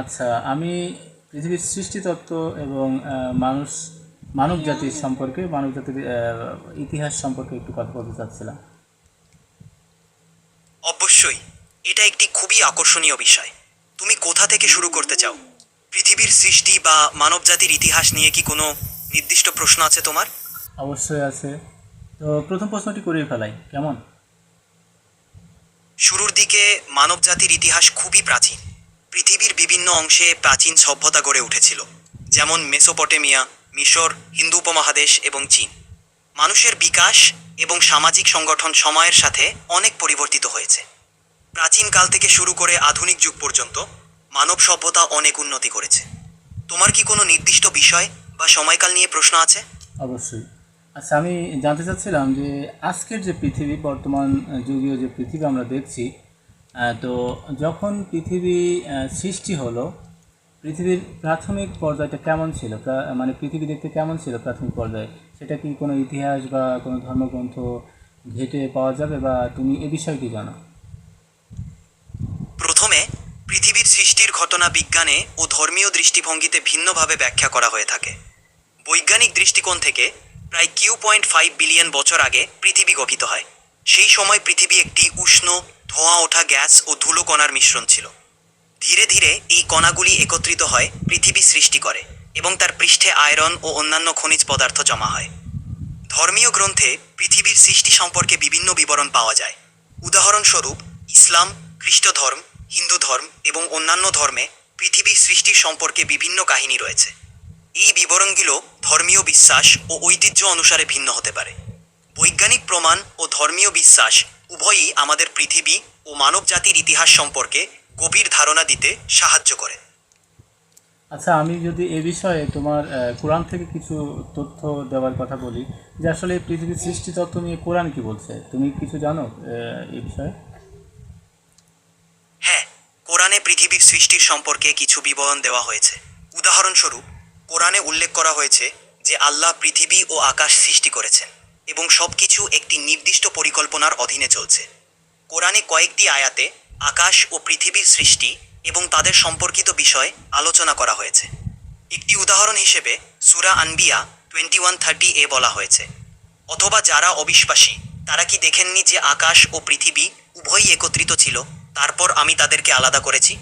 আচ্ছা আমি পৃথিবীর সৃষ্টিতত্ত্ব এবং মানুষ মানব জাতির সম্পর্কে মানব জাতির ইতিহাস সম্পর্কে একটু কথা বলতে চাচ্ছিলাম। অবশ্যই এটা একটি খুবই আকর্ষণীয় বিষয়। তুমি কোথা থেকে শুরু করতে চাও? পৃথিবীর সৃষ্টি বা মানবজাতির ইতিহাস নিয়ে কি কোনো নির্দিষ্ট প্রশ্ন আছে তোমার? অবশ্যই আছে। তো প্রথম প্রশ্নটি করেই ফেলাই কেমন? শুরুর দিকে মানবজাতির ইতিহাস খুবই প্রাচীন। পৃথিবীর বিভিন্ন অংশে প্রাচীন সভ্যতা গড়ে উঠেছিল, যেমন মেসোপটেমিয়া, মিশর, হিন্দু উপমহাদেশ এবং চীন। মানুষের বিকাশ এবং সামাজিক সংগঠন সময়ের সাথে অনেক পরিবর্তিত হয়েছে। প্রাচীনকাল থেকে শুরু করে আধুনিক যুগ পর্যন্ত মানব সভ্যতা অনেক উন্নতি করেছে। তোমার কি কোনো নির্দিষ্ট বিষয় বা সময়কাল নিয়ে প্রশ্ন আছে? অবশ্যই। আচ্ছা আমি জানতে চাচ্ছিলাম যে আজকের যে পৃথিবী, বর্তমান যুগীয় যে পৃথিবী আমরা দেখছি তো যখন পৃথিবী সৃষ্টি হলো, পৃথিবীর প্রাথমিক পর্যায়টা কেমন ছিল? মানে পৃথিবী দেখতে কেমন ছিল প্রাথমিক পর্যায়ে? সেটা কি কোনো ইতিহাস বা কোনো ধর্মগ্রন্থ ঘেটে পাওয়া যাবে বা তুমি এ বিষয়ে কি জানো? প্রথমে, পৃথিবীর সৃষ্টির ঘটনা বিজ্ঞানে ও ধর্মীয় দৃষ্টিভঙ্গিতে ভিন্নভাবে ব্যাখ্যা করা হয়ে থাকে। বৈজ্ঞানিক দৃষ্টিকোণ থেকে প্রায় কিউ পয়েন্ট ফাইভ বিলিয়ন বছর আগে পৃথিবী গঠিত হয়। সেই সময় পৃথিবী একটি উষ্ণ ধোঁয়া ওঠা গ্যাস ও ধুলো কণার মিশ্রণ ছিল। ধীরে ধীরে এই কণাগুলি একত্রিত হয় পৃথিবী সৃষ্টি করে এবং তার পৃষ্ঠে আয়রন ও অন্যান্য খনিজ পদার্থ জমা হয়। ধর্মীয় গ্রন্থে পৃথিবীর সৃষ্টি সম্পর্কে বিভিন্ন বিবরণ পাওয়া যায়। উদাহরণস্বরূপ, ইসলাম, খ্রিস্ট ধর্ম, হিন্দু ধর্ম এবং অন্যান্য ধর্মে পৃথিবীর সৃষ্টি সম্পর্কে বিভিন্ন কাহিনী রয়েছে। এই বিবরণগুলো ধর্মীয় বিশ্বাস ও ঐতিহ্য অনুসারে ভিন্ন হতে পারে। বৈজ্ঞানিক প্রমাণ ও ধর্মীয় বিশ্বাস উভয়ই আমাদের পৃথিবী ও মানবজাতির ইতিহাস সম্পর্কে গভীর ধারণা দিতে সাহায্য করে। আচ্ছা আমি যদি এ বিষয়ে তোমার কোরআন থেকে কিছু তথ্য দেওয়ার কথা বলি যে আসলে এই পৃথিবীর সৃষ্টি তত্ত্ব নিয়ে কোরআন কি বলছে? তুমি কিছু জানো এ বিষয়ে? হ্যাঁ কোরআনে পৃথিবীর সৃষ্টির সম্পর্কে কিছু বিবরণ দেওয়া হয়েছে। উদাহরণস্বরূপ কোরআনে উল্লেখ করা হয়েছে যে আল্লাহ পৃথিবী ও আকাশ সৃষ্টি করেছেন। এবং সবকিছু একটি নির্দিষ্ট পরিকল্পনার অধীনে চলছে। কোরআনে কয়েকটি আয়াতে আকাশ ও পৃথিবীর সৃষ্টি এবং তাদের সম্পর্কিত বিষয় আলোচনা করা হয়েছে। একটি উদাহরণ হিসেবে সুরা আনবিয়া টোয়েন্টি ওয়ান থার্টি এ বলা হয়েছে, অথবা যারা অবিশ্বাসী, তারা কি দেখেননি যে আকাশ ও পৃথিবী উভয়ই একত্রিত ছিল, তারপর আমি তাদেরকে আলাদা করেছি?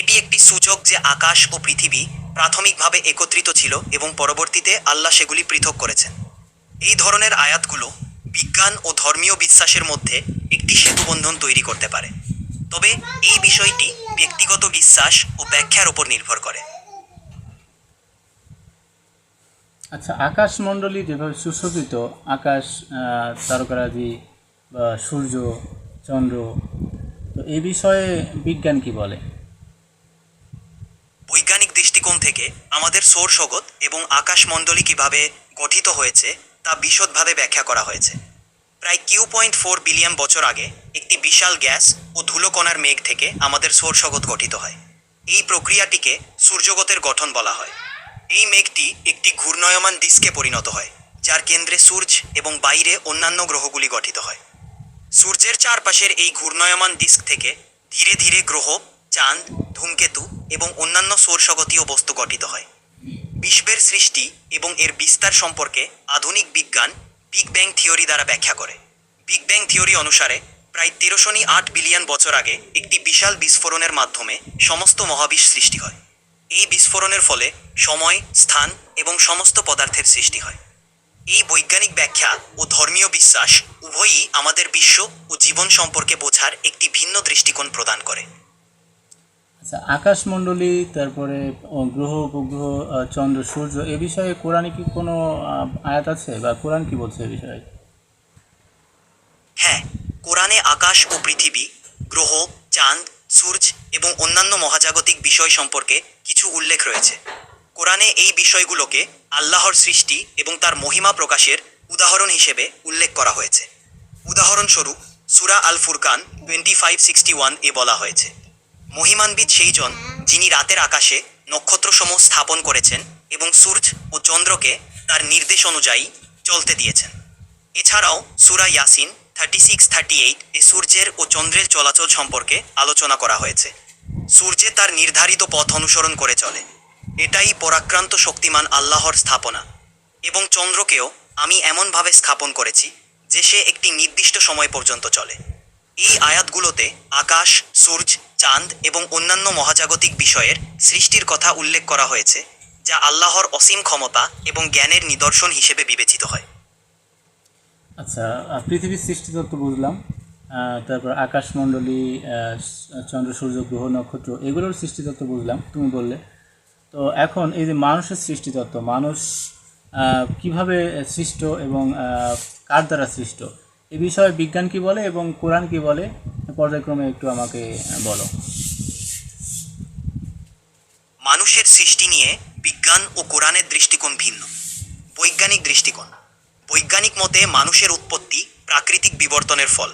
এটি একটি সূচক যে আকাশ ও পৃথিবী প্রাথমিকভাবে একত্রিত ছিল এবং পরবর্তীতে আল্লাহ সেগুলি পৃথক করেছেন। এই ধরনের আয়াতগুলো বিজ্ঞান ও ধর্মীয় বিশ্বাসের মধ্যে একটি সেতুবন্ধন তৈরি করতে পারে। তবে এই বিষয়টি ব্যক্তিগত বিশ্বাস ও ব্যাখ্যার উপর নির্ভর করে। আচ্ছা আকাশমণ্ডলী যেভাবে সুশোভিত আকাশ তারকারাজি বা সূর্য চন্দ্র তো এই বিষয়ে বিজ্ঞান কি বলে? বৈজ্ঞানিক দৃষ্টিকোণ থেকে আমাদের সৌরজগৎ এবং আকাশমণ্ডলী কীভাবে গঠিত হয়েছে তা বিশদভাবে ব্যাখ্যা করা হয়েছে। প্রায় কিউ পয়েন্ট ফোর বিলিয়ন বছর আগে একটি বিশাল গ্যাস ও ধুলোকণার মেঘ থেকে আমাদের সৌরজগৎ গঠিত হয়। এই প্রক্রিয়াটিকে সূর্যগতের গঠন বলা হয়। এই মেঘটি একটি ঘূর্ণয়মান ডিস্কে পরিণত হয়, যার কেন্দ্রে সূর্য এবং বাইরে অন্যান্য গ্রহগুলি গঠিত হয়। সূর্যের চারপাশের এই ঘূর্ণয়মান ডিস্ক থেকে ধীরে ধীরে গ্রহ, চাঁদ, ধূমকেতু এবং অন্যান্য সৌরসগতীয় বস্তু গঠিত হয়। বিশ্বের সৃষ্টি এবং এর বিস্তার সম্পর্কে আধুনিক বিজ্ঞান বিগ ব্যাং থিওরি দ্বারা ব্যাখ্যা করে। বিগ ব্যাং থিওরি অনুসারে, প্রায় তেরোশনি আট বিলিয়ন বছর আগে একটি বিশাল বিস্ফোরণের মাধ্যমে সমস্ত মহাবিশ্ব সৃষ্টি হয়। এই বিস্ফোরণের ফলে সময়, স্থান এবং সমস্ত পদার্থের সৃষ্টি হয়। এই বৈজ্ঞানিক ব্যাখ্যা ও ধর্মীয় বিশ্বাস উভয়ই আমাদের বিশ্ব ও জীবন সম্পর্কে বোঝার একটি ভিন্ন দৃষ্টিকোণ প্রদান করে। আচ্ছা আকাশমণ্ডলী, তারপরে গ্রহ, উপগ্রহ চন্দ্র, সূর্য, এ বিষয়ে কোরআনে কি কোনো আয়াত আছে? বা কোরআন কি বলছে এ বিষয়ে? হ্যাঁ কোরআনে আকাশ ও পৃথিবী, গ্রহ, চাঁদ, সূর্য এবং অন্যান্য মহাজাগতিক বিষয় সম্পর্কে কিছু উল্লেখ রয়েছে। কোরআনে এই বিষয়গুলোকে আল্লাহর সৃষ্টি এবং তার মহিমা প্রকাশের উদাহরণ হিসেবে উল্লেখ করা হয়েছে। উদাহরণস্বরূপ, সুরা আল ফুরকান টোয়েন্টি ফাইভ সিক্সটি ওয়ান এ বলা হয়েছে। মহিমান্বিত সেইজন যিনি রাতের আকাশে নক্ষত্রসমূহ স্থাপন করেছেন এবং সূর্য ও চন্দ্রকে তার নির্দেশ অনুযায়ী চলতে দিয়েছেন। এছাড়াও সুরা ইয়াসিন থার্টি সিক্স থার্টি এইট এ সূর্যের ও চন্দ্রের চলাচল সম্পর্কে আলোচনা করা হয়েছে। সূর্যে তার নির্ধারিত পথ অনুসরণ করে চলে। এটাই পরাক্রান্ত শক্তিমান আল্লাহর স্থাপনা। এবং চন্দ্রকেও আমি এমনভাবে স্থাপন করেছি যে সে একটি নির্দিষ্ট সময় পর্যন্ত চলে। এই আয়াতগুলোতে আকাশ, সূর্য চাঁদ এবং অন্যান্য মহাজাগতিক বিষয়ের সৃষ্টির কথা উল্লেখ করা হয়েছে, যা আল্লাহর অসীম ক্ষমতা এবং জ্ঞানের নিদর্শন হিসেবে বিবেচিত হয়। আচ্ছা পৃথিবীর সৃষ্টিতত্ত্ব বুঝলাম। তারপর আকাশমণ্ডলী চন্দ্র, সূর্য, গ্রহ, নক্ষত্র, এগুলোর সৃষ্টিতত্ত্ব বুঝলাম, তুমি বললে। তো এখন এই যে মানুষের সৃষ্টিতত্ত্ব মানুষ কীভাবে সৃষ্ট এবং কার দ্বারা সৃষ্ট, এ বিষয়ে বিজ্ঞান কি বলে এবং কোরআন কি বলে? পর্যায়ক্রমে একটু আমাকে বলো। মানুষের সৃষ্টি নিয়ে বিজ্ঞান ও কোরআনের দৃষ্টিকোণ ভিন্ন। বৈজ্ঞানিক দৃষ্টিকোণ। বৈজ্ঞানিক মতে মানুষের উৎপত্তি প্রাকৃতিক বিবর্তনের ফল।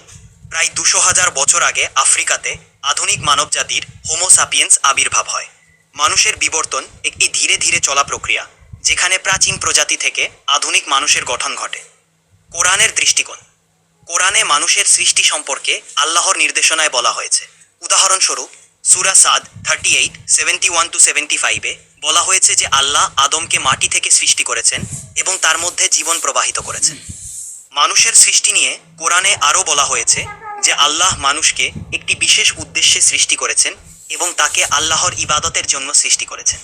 প্রায় দুশো হাজার বছর আগে আফ্রিকাতে আধুনিক মানবজাতির হোমোসাপিয়েন্স আবির্ভাব হয়। মানুষের বিবর্তন একটি ধীরে ধীরে চলা প্রক্রিয়া, যেখানে প্রাচীন প্রজাতি থেকে আধুনিক মানুষের গঠন ঘটে। কোরআনের দৃষ্টিকোণ। কোরআনে মানুষের সৃষ্টি সম্পর্কে আল্লাহর নির্দেশনায় বলা হয়েছে। উদাহরণস্বরূপ, সুরা সাদ thirty eight seventy one two seventy ফাইভে বলা হয়েছে যে আল্লাহ আদমকে মাটি থেকে সৃষ্টি করেছেন এবং তার মধ্যে জীবন প্রবাহিত করেছেন। মানুষের সৃষ্টি নিয়ে কোরআনে আরও বলা হয়েছে যে আল্লাহ মানুষকে একটি বিশেষ উদ্দেশ্যে সৃষ্টি করেছেন এবং তাকে আল্লাহর ইবাদতের জন্য সৃষ্টি করেছেন।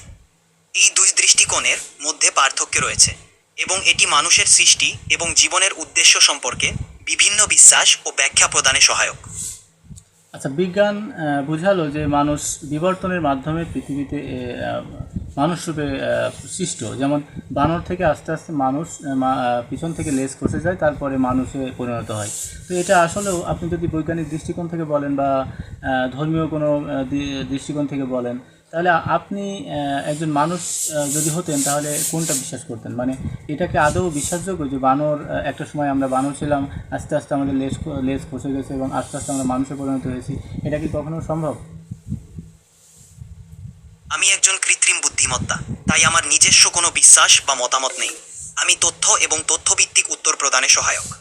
এই দুই দৃষ্টিকোণের মধ্যে পার্থক্য রয়েছে এবং এটি মানুষের সৃষ্টি এবং জীবনের উদ্দেশ্য সম্পর্কে বিভিন্ন বিশ্বাস ও ব্যাখ্যা প্রদানে সহায়ক। আচ্ছা বিজ্ঞান বুঝালো যে মানুষ বিবর্তনের মাধ্যমে পৃথিবীতে মানুষ রূপে সৃষ্ট। যেমন বানর থেকে আস্তে আস্তে মানুষ পিছন থেকে লেজ খসে যায়, তারপরে মানুষে পরিণত হয়। তো এটা আসলেও আপনি যদি বৈজ্ঞানিক দৃষ্টিকোণ থেকে বলেন বা ধর্মীয় কোনো দৃষ্টিকোণ থেকে বলেন তাহলে আপনি একজন মানুষ যদি হতেন, তাহলে কোনটা বিশ্বাস করতেন? মানে এটাকে আদৌ বিশ্বাসযোগ্য যে বানর একটা সময় আমরা বানর ছিলাম, আস্তে আস্তে আমাদের খ- লেজ খসে গেছে এবং আস্তে আস্তে আমরা মানুষে পরিণত হয়েছি, এটা কি কখনো সম্ভব? আমি একজন কৃত্রিম বুদ্ধিমত্তা, তাই আমার নিজস্ব কোনো বিশ্বাস বা মতামত নেই। আমি তথ্য এবং তথ্যভিত্তিক উত্তর প্রদানে সহায়ক।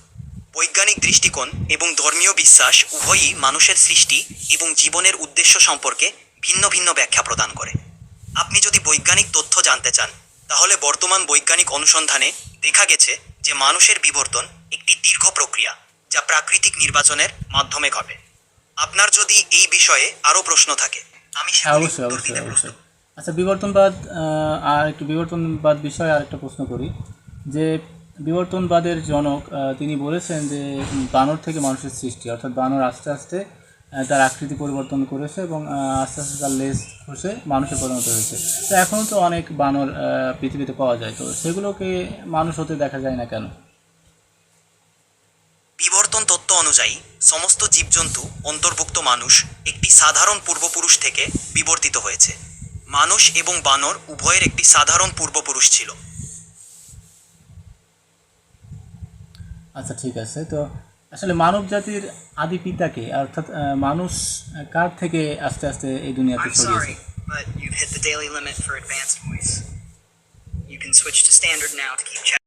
বৈজ্ঞানিক দৃষ্টিকোণ এবং ধর্মীয় বিশ্বাস উভয়ই মানুষের সৃষ্টি এবং জীবনের উদ্দেশ্য সম্পর্কে ভিন্ন ভিন্ন ব্যাখ্যা প্রদান করে। আপনি যদি বৈজ্ঞানিক তথ্য জানতে চান তাহলে বর্তমান বৈজ্ঞানিক অনুসন্ধানে দেখা গেছে যে মানুষের বিবর্তন একটি দীর্ঘ প্রক্রিয়া যা প্রাকৃতিক নির্বাচনের মাধ্যমে ঘটে। আপনার যদি এই বিষয়ে আরও প্রশ্ন থাকে আমি হ্যাঁ অবশ্যই অবশ্যই অবশ্যই। আচ্ছা বিবর্তনবাদ আর একটু বিবর্তনবাদ বিষয়ে আর একটা প্রশ্ন করি। যে বিবর্তনবাদের জনক তিনি বলেছেন যে বানর থেকে মানুষের সৃষ্টি অর্থাৎ বানর আস্তে আস্তে তার আকৃতি পরিবর্তন করেছে এবং আস্তে আস্তে তার লেজ খসে মানুষে পরিণত হয়েছে। তো এখনও তো অনেক বানর পৃথিবীতে পাওয়া যায়। তো সেগুলোকে মানুষ হতে দেখা যায় না কেন? বিবর্তন তত্ত্ব অনুযায়ী সমস্ত জীবজন্তু অন্তর্ভুক্ত মানুষ একটি সাধারণ পূর্বপুরুষ থেকে বিবর্তিত হয়েছে। মানুষ এবং বানর উভয়ের একটি সাধারণ পূর্বপুরুষ ছিল। আচ্ছা ঠিক আছে। তো আসলে মানব জাতির আদি পিতাকে অর্থাৎ মানুষ কার থেকে আস্তে আস্তে এই দুনিয়াতে ছড়িয়েছে but you've hit the daily limit for advanced voice. You can switch to standard now to keep check.